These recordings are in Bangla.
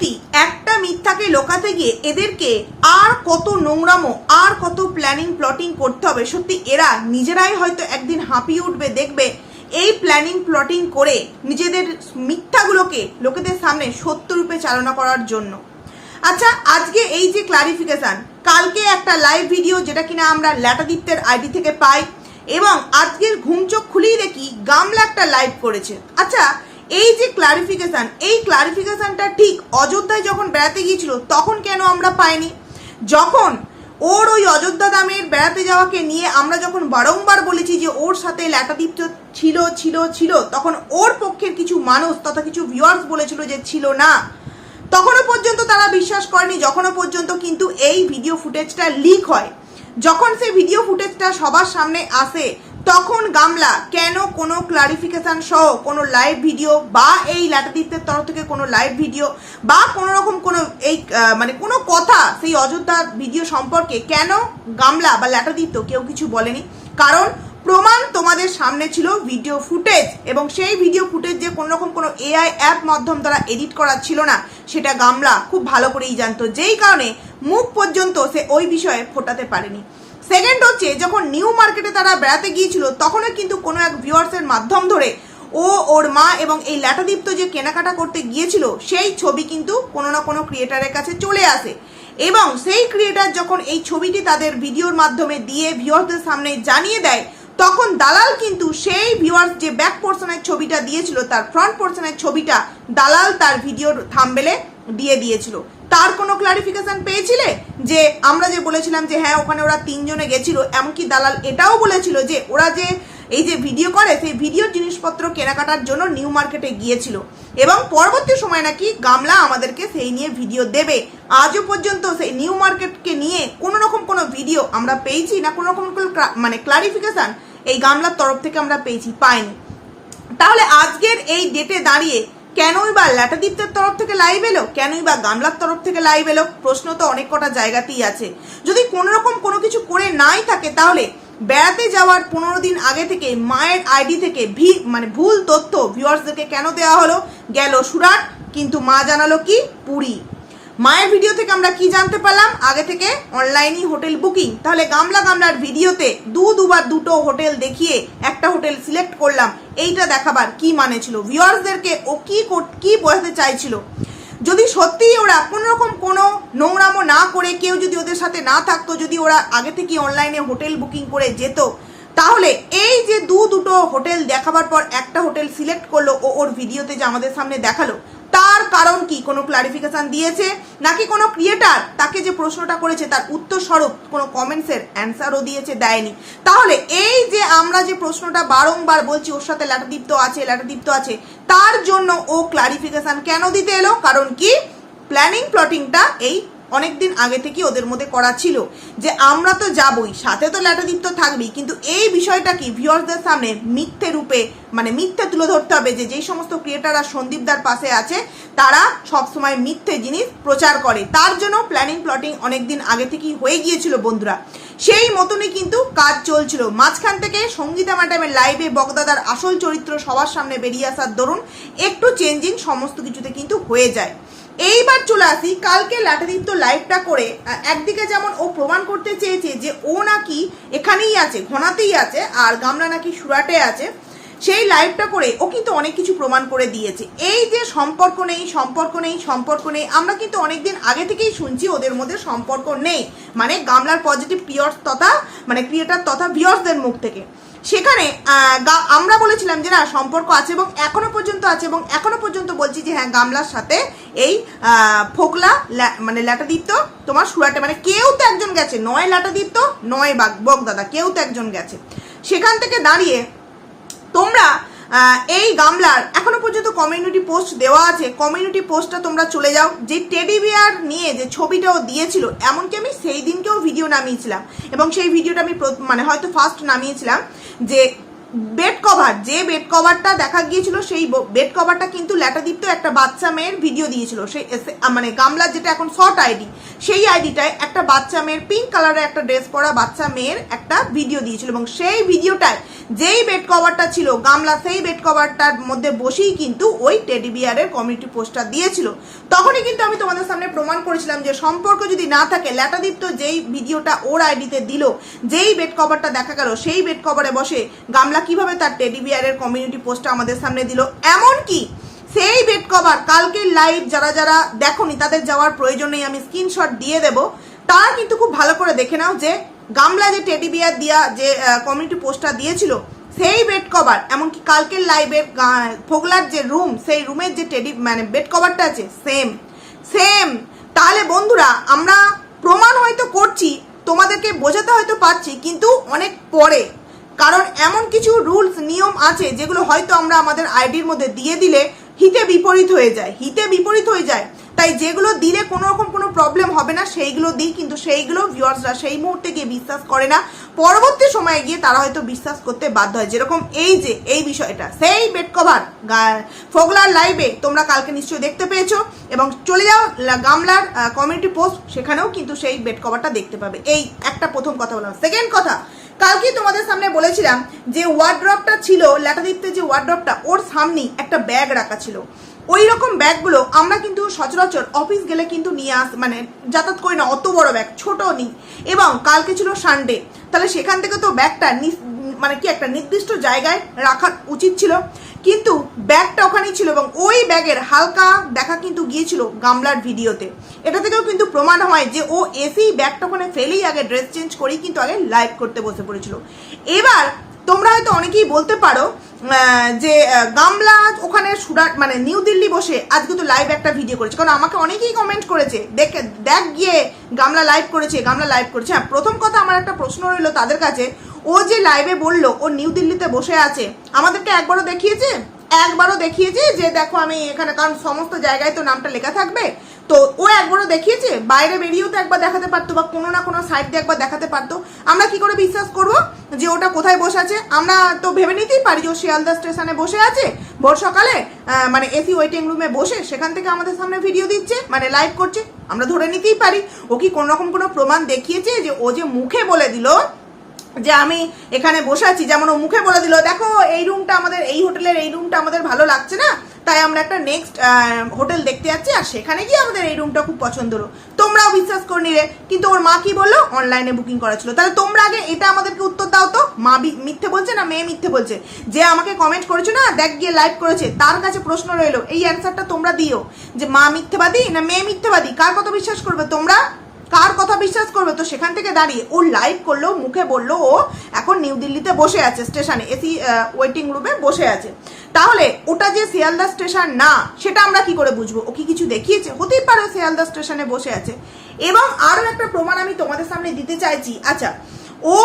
সত্যি, একটা মিথ্যাকে লোকাতে গিয়ে এদেরকে আর কত নোংরামো, আর কত প্ল্যানিং প্লটিং করতে হবে, সত্যি এরা নিজেরাই হয়তো একদিন হাঁপিয়ে উঠবে, দেখবে এই প্ল্যানিং প্লটিং করে নিজেদের মিথ্যাগুলোকে লোকেদের সামনে সত্য রূপে চালনা করার জন্য। আচ্ছা আজকে এই যে ক্লারিফিকেশন কালকে একটা লাইভ ভিডিও যেটা কিনা আমরা ল্যাটাদিত্যের আইডি থেকে পাই, এবং আজকের ঘুম চোখ খুলেই দেখি গামলা একটা লাইভ করেছে। আচ্ছা এই যে ক্লারিফিকেশান এই ক্লারিফিকেশনটা ঠিক অযোধ্যায় যখন বেড়াতে গিয়েছিল, তখন কেন আমরা পাইনি? যখন ওর ওই অযোধ্যা দামের বেড়াতে যাওয়াকে নিয়ে আমরা যখন বারংবার বলেছি যে ওর সাথে ল্যাটাদীপ্ত ছিল ছিল ছিল, তখন ওর পক্ষের কিছু মানুষ তথা কিছু ভিউয়ার্স বলেছিল যে ছিল না। তখনও পর্যন্ত তারা বিশ্বাস করেনি, যখনও পর্যন্ত কিন্তু এই ভিডিও ফুটেজটা লিক হয়। যখন সেই ভিডিও ফুটেজটা সবার সামনে আসে তখন গামলা, কেন কোনো ক্লারিফিকেশান সহ কোনো লাইভ ভিডিও বা এই ল্যাটাদিত্যের তরফ থেকে কোনো লাইভ ভিডিও বা কোনো রকম কোনো এই মানে কোনো কথা সেই অযোধ্যার ভিডিও সম্পর্কে কেন গামলা বা ল্যাটাদিত্য কেউ কিছু বলেনি? কারণ প্রমাণ তোমাদের সামনে ছিল ভিডিও ফুটেজ এবং সেই ভিডিও ফুটেজ যে কোনো রকম কোনো এআই অ্যাপ মাধ্যম দ্বারা এডিট করা ছিল না, সেটা গামলা খুব ভালো করেই জানতো। যেই কারণে মুখ পর্যন্ত সে ওই বিষয়ে ফোটাতে পারেনি। সেকেন্ড হচ্ছে, যখন নিউ মার্কেটে তারা বেড়াতে গিয়েছিল, তখনও কিন্তু কোনো এক ভিউয়ার্সের মাধ্যম ধরে ও, ওর মা এবং এই ল্যাটাদীপ্ত যে কেনাকাটা করতে গিয়েছিল, সেই ছবি কিন্তু কোনো না কোনো ক্রিয়েটারের কাছে চলে আসে। এবং সেই ক্রিয়েটার যখন এই ছবিটি তাদের ভিডিওর মাধ্যমে দিয়ে ভিউয়ার্সদের সামনে জানিয়ে দেয়, তখন দালাল কিন্তু সেই ভিউয়ার্স যে ব্যাক পোর্শনের ছবিটা দিয়েছিল, তার ফ্রন্ট পোর্শনের ছবিটা দালাল তার ভিডিওর থাম্বেলে দিয়ে দিয়েছিল। তার কোনো ক্লারিফিকেশন পেয়েছিলে? যে আমরা যে বলেছিলাম যে হ্যাঁ ওখানে ওরা তিনজনে গেছিল, এমনকি দালাল এটাও বলেছিল যে ওরা যে এই যে ভিডিও করে, সেই ভিডিওর জিনিসপত্র কেনাকাটার জন্য নিউ মার্কেটে গিয়েছিল। এবং পরবর্তী সময় নাকি গামলা আমাদেরকে সেই নিয়ে ভিডিও দেবে। আজও পর্যন্ত সেই নিউ মার্কেটকে নিয়ে কোনো রকম কোনো ভিডিও আমরা পেয়েছি না, কোনো রকম মানে ক্লারিফিকেশান এই গামলার তরফ থেকে আমরা পেয়েছি, পাইনি। তাহলে আজকের এই ডেটে দাঁড়িয়ে কেনই বা ল্যাটাদীপ্তের তরফ থেকে লাইভ এলো? কেনই বা গামলার তরফ থেকে লাইভ এলো? প্রশ্ন তো অনেক কটা জায়গাতেই আছে। যদি কোনোরকম কোনো কিছু করে নাই থাকে, তাহলে বেড়াতে যাওয়ার পনেরো দিন আগে থেকে মায়ের আইডি থেকে ভি মানে ভুল তথ্য ভিউয়ার্সদেরকে কেন দেওয়া হলো? গেল সুরাট, কিন্তু মা জানালো কি? পুরী। মায়ের ভিডিও থেকে আমরা কি জানতে পারলাম? আগে থেকে অনলাইনই হোটেল বুকিং তাহলে গামলা গামলার ভিডিওতে দু দুবার দুটো হোটেল দেখিয়ে একটা হোটেল সিলেক্ট করলাম। এইটা দেখাবার কি মানে ছিল? ভিউয়ার্সদেরকে ও কি কি বোঝাতে চাইছিল? যদি সত্যিই ওরা কোনো রকম কোনো নোংরামো না করে, কেউ যদি ওদের সাথে না থাকতো, যদি ওরা আগে থেকে অনলাইনে হোটেল বুকিং করে যেত, তাহলে এই যে দু দুটো হোটেল দেখাবার পর একটা হোটেল সিলেক্ট করল, ও ওর ভিডিওতে যে আমাদের সামনে দেখাল তার কারণ কি? কোনো ক্লারিফিকেশান দিয়েছে? নাকি কোনো ক্রিয়েটার তাকে যে প্রশ্নটা করেছে তার উত্তর স্বরূপ কোনো কমেন্টসের অ্যান্সারও দিয়েছে, দেয়নি? তাহলে এই যে আমরা যে প্রশ্নটা বারংবার বলছি, ওর সাথে ল্যাটাদীপ্ত আছে ল্যাটাদীপ্ত আছে, তার জন্য ও ক্লারিফিকেশান কেন দিতে এলো? কারণ কি? প্ল্যানিং প্লটিংটা এই অনেকদিন আগে থেকে ওদের মধ্যে করা ছিল যে আমরা তো যাবই, সাথে তো ল্যাটাদীপ্ত থাকবেই, কিন্তু এই বিষয়টা কি ভিউয়ার্সদের সামনে মিথ্যে রূপে মানে মিথ্যে তুলে ধরতে হবে যে যেই সমস্ত ক্রিয়েটাররা সন্দীপদার পাশে আছে, তারা সবসময় মিথ্যে জিনিস প্রচার করে। তার জন্য প্ল্যানিং প্লটিং অনেকদিন আগে থেকেই হয়ে গিয়েছিল বন্ধুরা। সেই মতনই কিন্তু কাজ চলছিল। মাঝখান থেকে সঙ্গীতা ম্যাডামের লাইভে বগদাদার আসল চরিত্র সবার সামনে বেরিয়ে আসার দরুন একটু চেঞ্জিং সমস্ত কিছুতে কিন্তু হয়ে যায়। এইবার চলে আসি, কালকে ল্যাটারিন তো লাইভটা করে একদিকে যেমন ও প্রমাণ করতে চেয়েছে যে ও নাকি এখানেই আছে ঘনাতেই আছে, আর গামলা নাকি সুরাটে আছে, সেই লাইভটা করে ও কিন্তু অনেক কিছু প্রমাণ করে দিয়েছে। এই যে সম্পর্ক নেই সম্পর্ক নেই সম্পর্ক নেই, আমরা কিন্তু অনেকদিন আগে থেকেই শুনছি ওদের মধ্যে সম্পর্ক নেই। মানে গামলার পজিটিভ পিয়র্স তথা মানে ক্রিয়েটার তথা ভিওর্সদের মুখ থেকে। সেখানে আমরা বলেছিলাম যে না, সম্পর্ক আছে এবং এখনও পর্যন্ত আছে এবং এখনও পর্যন্ত বলছি যে হ্যাঁ গামলার সাথে এই ফোকলা মানে দিত তোমার সুরাটে মানে কেউ তো একজন গেছে, নয় ল্যাটাদীপ্ত, নয় বাগ দাদা কেউ তো একজন গেছে। সেখান থেকে দাঁড়িয়ে তোমরা এই গামলার এখনও পর্যন্ত কমিউনিটি পোস্ট দেওয়া আছে। কমিউনিটি পোস্টটা তোমরা চলে যাও। যে টেডি বিয়ার নিয়ে যে ছবিটাও দিয়েছিল, এমনকি আমি সেই দিনকেও ভিডিও নামিয়েছিলাম। এবং সেই ভিডিওটা আমি মানে হয়তো ফার্স্ট নামিয়েছিলাম যে বেড কভার যে বেড কভারটা দেখা গিয়েছিল, সেই বেড কভারটা কিন্তু ল্যাটাদীপ্ত একটা বাচ্চা মেয়ের ভিডিও দিয়েছিল। সেই মানে গামলার যেটা এখন শর্ট আইডি সেই আইডিটায় একটা বাচ্চা মেয়ের পিঙ্ক কালারের একটা ড্রেস পরা বাচ্চা মেয়ের একটা ভিডিও দিয়েছিল এবং সেই ভিডিওটায় যেই বেড কভারটা ছিল, গামলা সেই বেড কভারটার মধ্যে বসেই কিন্তু ওই টেডি বিয়ারের কমিউনিটি পোস্টার দিয়েছিল। তখনই কিন্তু আমি তোমাদের সামনে প্রমাণ করেছিলাম যে সম্পর্ক যদি না থাকে, ল্যাটাদীপ্ত যেই ভিডিওটা ওর আইডিতে দিল, যেই বেড কভারটা দেখা গেল, সেই বেড কভারে বসে গামলা কীভাবে তার টেডি বিয়ারের কমিউনিটি পোস্টটা আমাদের সামনে দিল? এমন কি সেই বেড কভার কালকের লাইভ যারা যারা দেখোনি, তাদের যাওয়ার প্রয়োজন নেই আমি স্ক্রিনশট দিয়ে দেব। তারা কিন্তু খুব ভালো করে দেখে নাও যে গামলা যে টেডি বিয়ার দিয়া যে কমিউনিটি পোস্টটা দিয়েছিল, সেই বেড কভার এমনকি কালকের লাইভের ফোগলার যে রুম সেই রুমের যে টেডি মানে বেড কভারটা আছে সেম সেম তাহলে বন্ধুরা, আমরা প্রমাণ হয়তো করছি, তোমাদেরকে বোঝাতে হয়তো পারছি, কিন্তু অনেক পরে কারণ এমন কিছু রুলস, নিয়ম আছে যেগুলো হয়তো আমরা আমাদের আইডির মধ্যে দিয়ে দিলে হিতে বিপরীত হয়ে যায়, হিতে বিপরীত হয়ে যায়। তাই যেগুলো দিলে কোনো রকম কোনো প্রবলেম হবে না, সেইগুলো দিই, কিন্তু সেইগুলো ভিউয়ার্সরা সেই মুহূর্তে গিয়ে বিশ্বাস করে না। পরবর্তী সময়ে গিয়ে তারা হয়তো বিশ্বাস করতে বাধ্য হয়। যেরকম এই যে, এই বিষয়টা, সেই বেড কভার ফোগলার লাইভে তোমরা কালকে নিশ্চয়ই দেখতে পেয়েছ এবং চলে যাও গামলার কমিউনিটি পোস্ট সেখানেও কিন্তু সেই বেড কভারটা দেখতে পাবে। এই একটা প্রথম কথা বললাম। সেকেন্ড কথা কালকে তোমাদের সামনে বলেছিলাম যে ওয়ার্ড্রপটা ছিল ল্যাটাদীপ্তের যে ওয়ার্ড্রপটা ওর সামনেই একটা ব্যাগ রাখা ছিল। ওই রকম ব্যাগগুলো আমরা কিন্তু সচরাচর অফিস গেলে কিন্তু নিয়ে আস মানে যাতায়াত করি না, অত বড় ব্যাগ ছোট নিই। এবং কালকে ছিল সানডে তাহলে সেখান থেকে তো ব্যাগটা মানে কি একটা নির্দিষ্ট জায়গায় রাখা উচিত ছিল। কিন্তু ব্যাগটা ওখানেই ছিল এবং ওই ব্যাগের হালকা দেখা কিন্তু গিয়েছিল গামলার ভিডিওতে। এটা থেকেও কিন্তু প্রমাণ হয় যে ও এসেই ব্যাগটা ওখানে ফেলেই আগে ড্রেস চেঞ্জ করেই কিন্তু আগে লাইভ করতে বসে পড়েছিল। এবার তোমরা হয়তো অনেকেই বলতে পারো যে গামলা ওখানে সুরাট মানে নিউ দিল্লি বসে আজ কিন্তু লাইভ একটা ভিডিও করেছে। কারণ আমাকে অনেকেই কমেন্ট করেছে, দেখে, দেখ গিয়ে গামলা লাইভ করেছে, গামলা লাইভ করেছে। হ্যাঁ প্রথম কথা আমার একটা প্রশ্ন রইল তাদের কাছে, ও যে লাইভে বলল, ও নিউ দিল্লিতে বসে আছে, আমাদেরকে একবারও দেখিয়েছে? একবারও দেখিয়েছে যে, দেখো আমি এখানে, কারণ সমস্ত জায়গায় তো নামটা লেখা থাকবে। তো ও একবারও দেখিয়েছে, বাইরে বেরিয়েও তো একবার দেখাতে পারতো বা কোনো না কোনো সাইড দিয়ে একবার দেখাতে পারতো। আমরা কি করে বিশ্বাস করব যে ওটা কোথায় বসে আছে? আমরা তো ভেবে নিতেই পারি যে ও শিয়ালদা স্টেশনে বসে আছে। ভোর সকালে মানে এসি ওয়েটিং রুমে বসে সেখান থেকে আমাদের সামনে ভিডিও দিচ্ছে মানে লাইভ করছে। আমরা ধরে নিতেই পারি। ও কি কোনো রকম কোনো প্রমাণ দেখিয়েছে যে ও যে মুখে বলে দিল যে আমি এখানে বসে আছি? যেমন ও মুখে বলে দিল, দেখো, এই রুমটা আমাদের, এই হোটেলের এই রুমটা আমাদের ভালো লাগছে না। তাই আমরা একটা নেক্সট হোটেল দেখতে যাচ্ছি, আর সেখানে গিয়ে আমাদের এই রুমটা খুব পছন্দ হলো। তোমরাও বিশ্বাস করে নিলে। কিন্তু ওর মা কি বলল? অনলাইনে বুকিং করা ছিল। তাহলে তোমরা আগে এটা আমাদেরকে উত্তর দাও তো। মা মিথ্যে বলছে না মেয়ে মিথ্যে বলছে? যে আমাকে কমেন্ট করেছ না, দেখ গিয়ে লাইভ করেছে। তার কাছে প্রশ্ন রইল। এই অ্যান্সারটা তোমরা দিও। যে মা মিথ্যেবাদী না মেয়ে মিথ্যেবাদী? কার কত বিশ্বাস করবে তোমরা? কার কথা বিশ্বাস করবে? তো সেখান থেকে দাঁড়িয়ে ও লাইভ করল, মুখে বলল, ও এখন নিউ দিল্লিতে বসে আছে স্টেশনে এসি ওয়েটিং রুমে বসে আছে। তাহলে ওটা যে শিয়ালদা স্টেশন না, সেটা আমরা কি করে বুঝব? ও কি কিছু দেখিয়েছে? হতেই পারে শিয়ালদা স্টেশনে বসে আছে। এবং আরও একটা প্রমাণ আমি তোমাদের সামনে দিতে চাইছি। আচ্ছা ও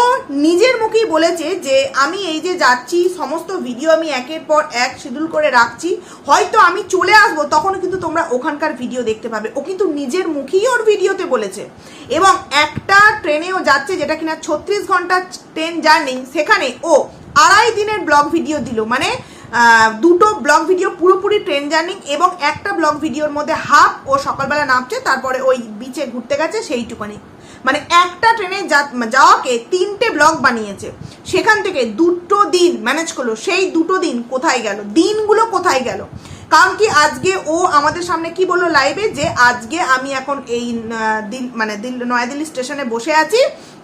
নিজের মুখেই বলেছে যে আমি এই যে যাচ্ছি, সমস্ত ভিডিও আমি একের পর এক শিডিউল করে রাখছি। হয়তো আমি চলে আসব, তখনও কিন্তু তোমরা ওখানকার ভিডিও দেখতে পাবে। ও কিন্তু নিজের মুখেই ওর ভিডিওতে বলেছে। এবং একটা ট্রেনেও যাচ্ছে যেটা কিনা ছত্রিশ ঘণ্টা ট্রেন জার্নি সেখানে ও আড়াই দিনের ব্লগ ভিডিও দিল। মানে দুটো ব্লগ ভিডিও পুরোপুরি ট্রেন জার্নি এবং একটা ব্লগ ভিডিওর মধ্যে হাফ ও সকালবেলা নামছে, তারপরে ওই বিচে ঘুরতে গেছে, সেইটুকানি। মানে একটা ট্রেনে যাওয়াকে তিনটে ব্লগ বানিয়েছে। সেখান থেকে দুটো দিন ম্যানেজ করল, সেই দুটো দিন কোথায় গেল? দিনগুলো কোথায় গেল? কারণ কি আজকে ও আমাদের সামনে কি বলল লাইভে যে আজকে আমি এখন এই দিল মানে দিল, নয়াদিল্লি স্টেশনে বসে আছি।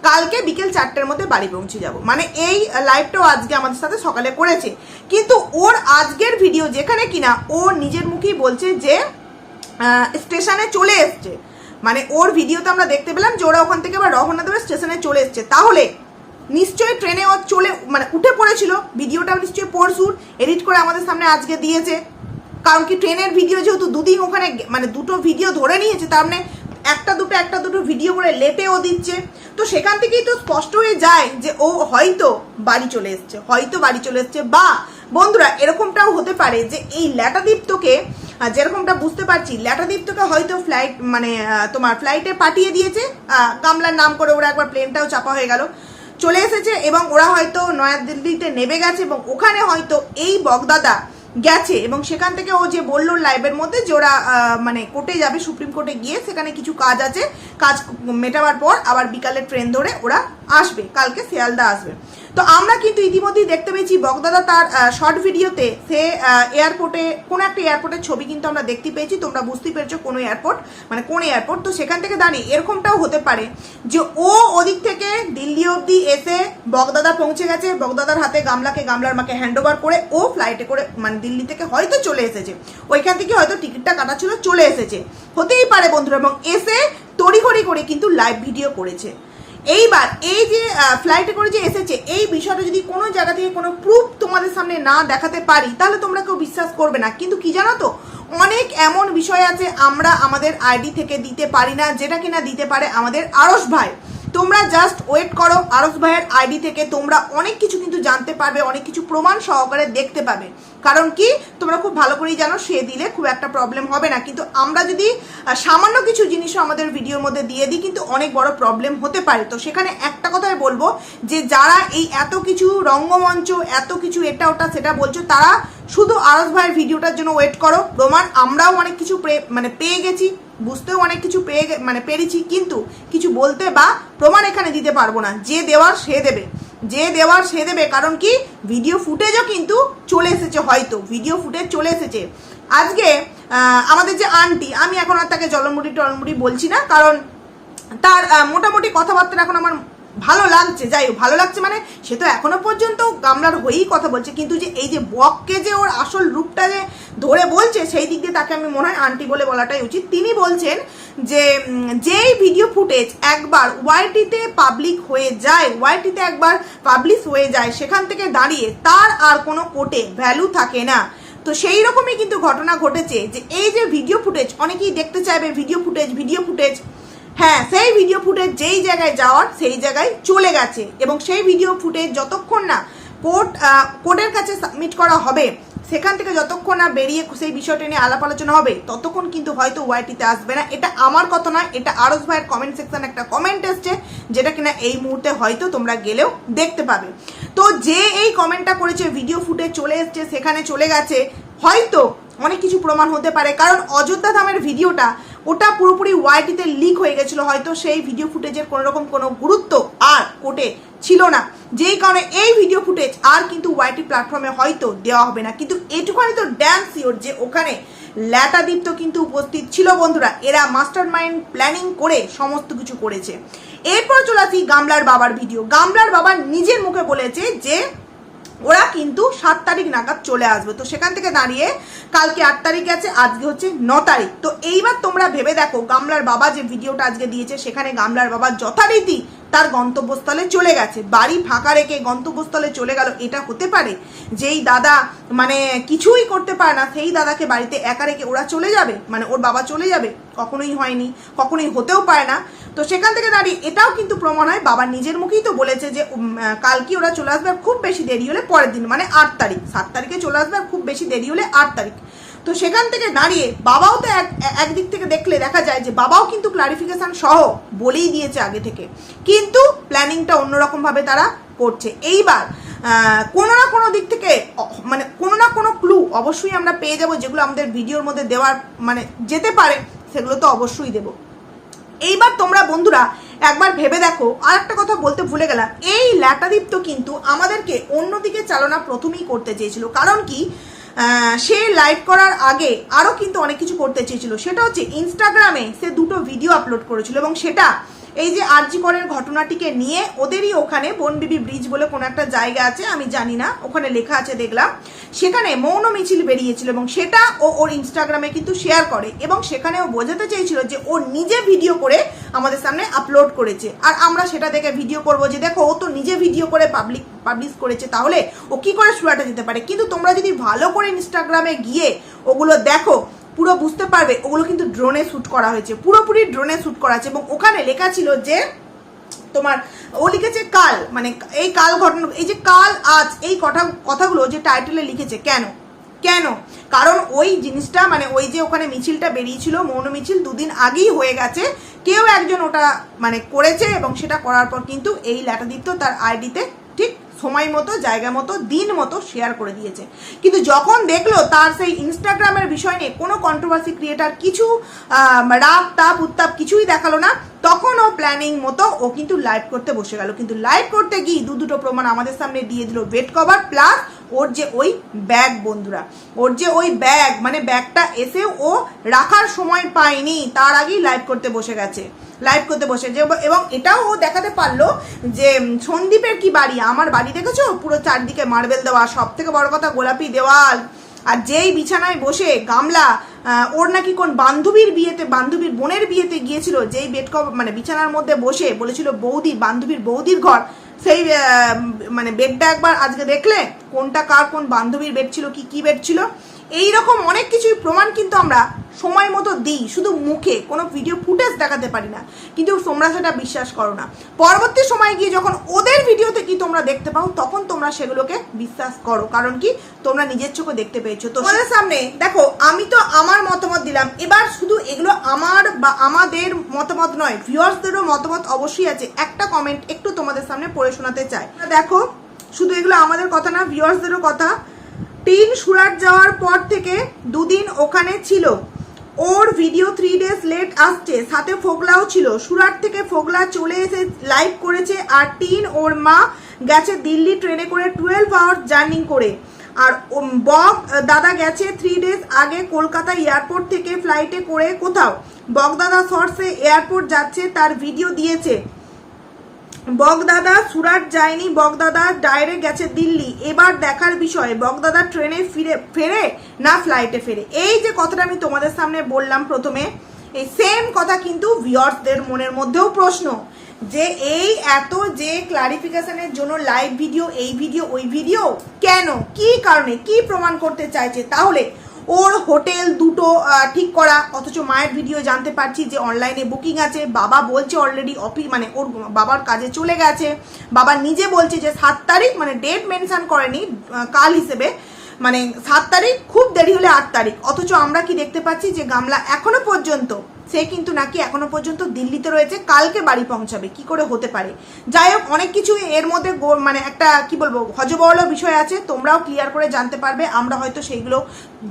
কালকে বিকেল চারটের মধ্যে বাড়ি পৌঁছে যাব। মানে এই লাইভটাও আজকে আমাদের সাথে সকালে করেছে। কিন্তু ওর আজকের ভিডিও যেখানে কিনা, ও নিজের মুখেই বলছে যে স্টেশনে চলে এসছে। মানে ওর ভিডিওতে আমরা দেখতে পেলাম যে ওরা ওখান থেকে আবার রওনা দেবে স্টেশনে চলে এসছে। তাহলে নিশ্চয়ই ট্রেনে ও চলে মানে উঠে পড়েছিল। ভিডিওটা নিশ্চয়ই পরশুর এডিট করে আমাদের সামনে আজকে দিয়েছে। কারণ কি ট্রেনের ভিডিও যেহেতু দুদিন ওখানে মানে দুটো ভিডিও ধরে নিয়েছে, তার মানে একটা দুটো একটা দুটো ভিডিও করে লেটে ও দিচ্ছে। তো সেখান থেকেই তো স্পষ্ট হয়ে যায় যে ও হয়তো বাড়ি চলে এসছে, হয়তো বাড়ি চলে এসছে। বা বন্ধুরা, এরকমটাও হতে পারে যে এই ল্যাটাদীপ্তকে যেরকমটা বুঝতে পারছি ল্যাটাদীপ্তকে হয়তো ফ্লাইট মানে তোমার ফ্লাইটে পাঠিয়ে দিয়েছে কামলার নাম করে ওরা একবার প্লেনটাও চাপা হয়ে গেল। চলে এসেছে এবং ওরা হয়তো নয়াদিল্লিতে নেমে গেছে এবং ওখানে হয়তো এই বগদাদা গেছে এবং সেখান থেকে ও যে বলল লাইভের মধ্যে যে ওরা মানে কোর্টে যাবে, সুপ্রিম কোর্টে গিয়ে সেখানে কিছু কাজ আছে, কাজ মেটাবার পর আবার বিকালে ট্রেন ধরে ওরা আসবে, কালকে শিয়ালদা আসবে। তো আমরা কিন্তু ইতিমধ্যেই দেখতে পেয়েছি, বগদাদা তার শর্ট ভিডিওতে সে এয়ারপোর্টে কোনো একটা এয়ারপোর্টের ছবি কিন্তু আমরা দেখতে পেয়েছি, তোমরা বুঝতেই পেরেছ কোনো এয়ারপোর্ট মানে কোন এয়ারপোর্ট তো সেখান থেকে দাঁড়িয়ে, এরকমটাও হতে পারে যে ও ওদিক থেকে দিল্লি অবধি এসে বগদাদা পৌঁছে গেছে, বগদাদার হাতে গামলাকে, গামলার মাকে হ্যান্ড ওভার করে ও ফ্লাইটে করে মানে দিল্লি থেকে হয়তো চলে এসেছে। ওইখান থেকে হয়তো টিকিটটা কাটা ছিল, চলে এসেছে। হতেই পারে বন্ধুরা, এবং এসে তড়িঘড়ি করে কিন্তু লাইভ ভিডিও করেছে। এইবার এই যে ফ্লাইটে করে যে এসেছে, এই বিষয়টা যদি কোনো জায়গা থেকে কোনো প্রুফ তোমাদের সামনে না দেখাতে পারি, তাহলে তোমরা কেউ বিশ্বাস করবে না। কিন্তু কি জানো তো, অনেক এমন বিষয় আছে আমরা আমাদের আইডি থেকে দিতে পারি না, যেটা কিনা দিতে পারে আমাদের আরস ভাই। তোমরা জাস্ট ওয়েট করো আরস ভাইয়ের আইডি থেকে তোমরা অনেক কিছু কিন্তু জানতে পারবে, অনেক কিছু প্রমাণ সহকারে দেখতে পাবে। কারণ কি? তোমরা খুব ভালো করেই জানো, সে দিলে খুব একটা প্রবলেম হবে না। কিন্তু আমরা যদি সামান্য কিছু জিনিসও আমাদের ভিডিওর মধ্যে দিয়ে দিই, কিন্তু অনেক বড় প্রবলেম হতে পারে। তো সেখানে একটা কথাই বলব, যে যারা এই এত কিছু রঙ্গমঞ্চ, এত কিছু এটা ওটা সেটা বলছো, তারা শুধু আরস ভাইয়ের ভিডিওটার জন্য ওয়েট করো। প্রমাণ আমরাও অনেক কিছু মানে পেয়ে গেছি। বুঝতেও অনেক কিছু পেয়ে মানে পেরেছি, কিন্তু কিছু বলতে বা প্রমাণ এখানে দিতে পারব না। যে দেওয়ার সে দেবে। যে দেওয়ার সে দেবে, কারণ কি? ভিডিও ফুটেজও কিন্তু চলে এসেছে হয়তো। ভিডিও ফুটেজ চলে এসেছে। আজকে আমাদের যে আন্টি আমি এখন আর তাকে জলমুড়ি টলমুড়ি বলছি না, কারণ তার মোটামুটি কথাবার্তা এখন আমার ভালো লাগছে, যাই হোক, ভালো লাগছে মানে সে তো এখনও পর্যন্ত গামলার হয়েই কথা বলছে। কিন্তু যে এই যে বককে যে ওর আসল রূপটা যে ধরে বলছে, সেই দিক দিয়ে তাকে আমি মনে হয় আন্টি বলে বলাটাই উচিত। তিনি বলছেন যে যেই ভিডিও ফুটেজ একবার ওয়াইটিতে পাবলিক হয়ে যায় ওয়াইটিতে একবার পাবলিশ হয়ে যায়, সেখান থেকে দাঁড়িয়ে তার আর কোনো কোটে ভ্যালু থাকে না। তো সেই রকমই কিন্তু ঘটনা ঘটেছে যে এই যে ভিডিও ফুটেজ অনেকেই দেখতে চাইবে ভিডিও ফুটেজ ভিডিও ফুটেজ হ্যাঁ সেই ভিডিও ফুটেজ যেই জায়গায় যাওয়ার, সেই জায়গায় চলে গেছে। এবং সেই ভিডিও ফুটেজ যতক্ষণ না কোর্ট কোর্টের কাছে সাবমিট করা হবে, সেখান থেকে যতক্ষণ না বেরিয়ে সেই বিষয়টা নিয়ে আলাপ আলোচনা হবে, ততক্ষণ কিন্তু হয়তো ওয়াইটিতে আসবে না। এটা আমার কথা নয়, এটা আরস ভাইয়ের কমেন্ট সেকশন একটা কমেন্ট এসছে, যেটা কিনা এই মুহূর্তে হয়তো তোমরা গেলেও দেখতে পাবে। তো যে এই কমেন্টটা করেছে ভিডিও ফুটে চলে এসছে, সেখানে চলে গেছে, হয়তো অনেক কিছু প্রমাণ হতে পারে। কারণ অযোধ্যা ধামের ভিডিওটা ওটা পুরোপুরি ওয়াইটিতে লিক হয়ে গেছিল, হয়তো সেই ভিডিও ফুটেজের কোনো রকম কোনো গুরুত্ব আর কোর্টে ছিল না। যেই কারণে এই ভিডিও ফুটেজ আর কিন্তু ওয়াইটি প্ল্যাটফর্মে হয়তো দেওয়া হবে না। কিন্তু এটুখানি তো ড্যান্স শিওর যে ওখানে ল্যাটাদীপ্ত কিন্তু উপস্থিত ছিল বন্ধুরা। এরা মাস্টার মাইন্ড প্ল্যানিং করে সমস্ত কিছু করেছে। এরপর চলে আসি গামলার বাবার ভিডিও গামলার বাবা নিজের মুখে বলেছে যে ওরা কিন্তু সাত তারিখ নাগাদ চলে আসবে। তো সেখান থেকে দাঁড়িয়ে কালকে আট তারিখ আছে, আজকে হচ্ছে ন তারিখ। তো এইবার তোমরা ভেবে দেখো, গামলার বাবা যে ভিডিওটা আজকে দিয়েছে, সেখানে গামলার বাবা যথারীতি তার গন্তব্যস্থলে চলে গেছে। বাড়ি ফাঁকা রেখে গন্তব্যস্থলে চলে গেল, এটা হতে পারে যেই দাদা মানে কিছুই করতে পারে না, সেই দাদাকে বাড়িতে একা রেখে ওরা চলে যাবে মানে ওর বাবা চলে যাবে। কখনোই হয়নি, কখনোই হতেও পারে না। তো সেখান থেকে দাঁড়িয়ে এটাও কিন্তু প্রমাণ হয়, বাবা নিজের মুখেই তো বলেছে যে কালকে ওরা চলে আসবে খুব বেশি দেরি হলে পরের দিন মানে আট তারিখ, সাত তারিখে চলে আসবে খুব বেশি দেরি হলে আট তারিখ। তো সেখান থেকে দাঁড়িয়ে বাবাও তো এক একদিক থেকে দেখলে দেখা যায় যে, বাবাও কিন্তু ক্লারিফিকেশান সহ বলেই দিয়েছে আগে থেকে। কিন্তু প্ল্যানিংটা অন্যরকমভাবে তারা করছে। এইবার কোনো না কোনো দিক থেকে মানে কোনো না কোনো ক্লু অবশ্যই আমরা পেয়ে যাব, যেগুলো আমাদের ভিডিওর মধ্যে দেওয়ার মানে যেতে পারে। সেগুলো তো অবশ্যই দেব। এইবার তোমরা বন্ধুরা একবার ভেবে দেখো, আর একটা কথা বলতে ভুলে গেলাম, এই ল্যাটাদীপ্ত কিন্তু আমাদেরকে অন্যদিকে চালনা প্রথমেই করতে চেয়েছিল। কারণ কি সে লাইভ করার আগে আরও কিন্তু অনেক কিছু করতে চেয়েছিল। সেটা হচ্ছে ইনস্টাগ্রামে সে দুটো ভিডিও আপলোড করেছিল এবং সেটা এই যে আরজিকরের ঘটনাটিকে নিয়ে ওদেরই ওখানে বনবিবি ব্রিজ বলে কোনো একটা জায়গা আছে, আমি জানি না, ওখানে লেখা আছে, দেখলাম। সেখানে মৌন মিছিল বেরিয়েছিল এবং সেটা ও ওর ইনস্টাগ্রামে কিন্তু শেয়ার করে এবং সেখানে ও বোঝাতে চেয়েছিল যে ও নিজে ভিডিও করে আমাদের সামনে আপলোড করেছে। আর আমরা সেটা দেখে ভিডিও করব যে দেখো, ও তো নিজে ভিডিও করে পাবলিক পাবলিশ করেছে, তাহলে ও কি করে সুরাটা দিতে পারে? কিন্তু তোমরা যদি ভালো করে ইনস্টাগ্রামে গিয়ে ওগুলো দেখো পুরো বুঝতে পারবে, ওগুলো কিন্তু ড্রোনে শ্যুট করা হয়েছে। পুরোপুরি ড্রোনে শ্যুট করা আছে। এবং ওখানে লেখা ছিল যে, তোমার, ও লিখেছে কাল মানে এই কাল ঘটনা, এই যে কাল আজ, এই কথা, কথাগুলো যে টাইটেলে লিখেছে, কেন? কেন? কারণ ওই জিনিসটা মানে ওই যে ওখানে মিছিলটা বেরিয়েছিল, মৌন মিছিল, দুদিন আগেই হয়ে গেছে। কেউ একজন ওটা মানে করেছে এবং সেটা করার পর কিন্তু এই ল্যাটাদিত্য তার আইডিতে ঠিক সময় মতো, জায়গা মতো, দিন মতো শেয়ার করে দিয়েছে। কিন্তু যখন দেখল তার সেই ইনস্টাগ্রামের বিষয় নিয়ে কোনো কন্ট্রোভার্সি ক্রিয়েটার কিছু রাগ, তাপ, উত্তাপ কিছুই দেখাল না তখন ও প্ল্যানিং মতো ও কিন্তু লাইভ করতে বসে গেল। কিন্তু লাইভ করতে গিয়ে দু দুটো প্রমাণ আমাদের সামনে দিয়ে দিল বেড কভার প্লাস ওর যে ওই ব্যাগ বন্ধুরা, ওর যে ওই ব্যাগ মানে ব্যাগটা এসে ও রাখার সময় পায়নি, তার আগেই লাইভ করতে বসে গেছে। লাইভ করতে বসে যে, এবং এটাও ও দেখাতে পারল যে সন্দীপের কি বাড়ি? আমার বাড়ি দেখেছ? পুরো চারদিকে মার্বেল দেওয়া সব থেকে বড় কথা গোলাপি দেওয়াল। আর যেই বিছানায় বসে গামলা ওর নাকি কোন বান্ধবীর বিয়েতে, বান্ধবীর বোনের বিয়েতে গিয়েছিল, যেই বেড কভার মানে বিছানার মধ্যে বসে বলেছিল, বৌদি, বান্ধবীর বৌদির ঘর। সেই মানে বেডটা একবার আজকে দেখলে, কোনটা কার কোন বান্ধবীর বেড ছিল, কি কি বেড ছিল? এই রকম অনেক কিছুই প্রমাণ কিন্তু আমরা সময় মতো দিই শুধু মুখে কোনো ভিডিও ফুটেজ দেখাতে পারি না। কিন্তু তোমরা সেটা বিশ্বাস করো না। পরবর্তী সময় গিয়ে যখন ওদের ভিডিওতে কি তোমরা দেখতে পাও তখন তোমরা সেগুলোকে বিশ্বাস করো। কারণ কি? তোমরা নিজের চোখে দেখতে পেয়েছ। তো তোমাদের সামনে দেখো আমি তো আমার মতামত দিলাম। এবার শুধু এগুলো আমার বা আমাদের মতামত নয় ভিউয়ার্সদেরও মতামত অবশ্যই আছে। একটা কমেন্ট একটু তোমাদের সামনে পড়ে শোনাতে চাই। দেখো শুধু এগুলো আমাদের কথা না ভিউয়ার্সদেরও কথা। টিন সুরাট যাওয়ার পর থেকে দুদিন ওখানে ছিল। ওর ভিডিও থ্রি ডেজ লেট আসছে, সাথে ফোগলাও ছিল। সুরাট থেকে ফোগলা চলে এসে লাইভ করেছে আর টিন ওর মা গেছে দিল্লি ট্রেনে করে টুয়েলভ আওয়ার জার্নি করে। আর বক দাদা গেছে থ্রি ডেজ আগে কলকাতা এয়ারপোর্ট থেকে ফ্লাইটে করে কোথাও। বক দাদা শর্টসে এয়ারপোর্ট যাচ্ছে, তার ভিডিও দিয়েছে। বগদাদা সুরাট যায়নি, বগদাদা ডাইরেক্ট গেছে দিল্লি। এবার দেখার বিষয়, বগদাদা ট্রেনে ফিরে, ফেরে না ফ্লাইটে ফেরে? এই যে কথাটা আমি তোমাদের সামনে বললাম প্রথমে, এই সেম কথা কিন্তু ভিওর্সদের মনের মধ্যেও প্রশ্ন। যে এই এত যে ক্লারিফিকেশনের জন্য লাইভ ভিডিও এই ভিডিও ওই ভিডিও কেন? কি কারণে? কি প্রমাণ করতে চাইছে? তাহলে ওর হোটেল দুটো ঠিক করা, অথচ মায়ের ভিডিও জানতে পারছি যে অনলাইনে বুকিং আছে। বাবা বলছে অলরেডি অফিস মানে ওর বাবার কাজে চলে গেছে। বাবা নিজে বলছে যে সাত তারিখ মানে ডেট মেনশন করেনি কাল হিসেবে মানে সাত তারিখ, খুব দেরি হলে আট তারিখ। অথচ আমরা কি দেখতে পাচ্ছি যে গামলা এখনও পর্যন্ত সে কিন্তু নাকি এখনও পর্যন্ত দিল্লিতে রয়েছে, কালকে বাড়ি পৌঁছাবে, কি করে হতে পারে? যাই হোক, অনেক কিছু এর মধ্যে মানে একটা, কি বলব, হজবরল বিষয় আছে, তোমরাও ক্লিয়ার করে জানতে পারবে, আমরা হয়তো সেইগুলো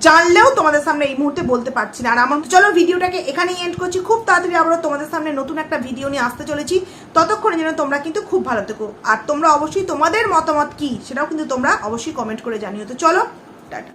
জানলেও তোমাদের সামনে এই মুহূর্তে বলতে পারছি না। আর আমার চলো ভিডিওটাকে এখানেই এন্ড করছি, খুব তাড়াতাড়ি আবারও তোমাদের সামনে নতুন একটা ভিডিও নিয়ে আসতে চলেছি। ততক্ষণে যেন তোমরা কিন্তু খুব ভালো থেকো। আর তোমরা অবশ্যই তোমাদের মতামত কি, সেটাও কিন্তু তোমরা অবশ্যই কমেন্ট করে জানিও। তো চলো, টাটা।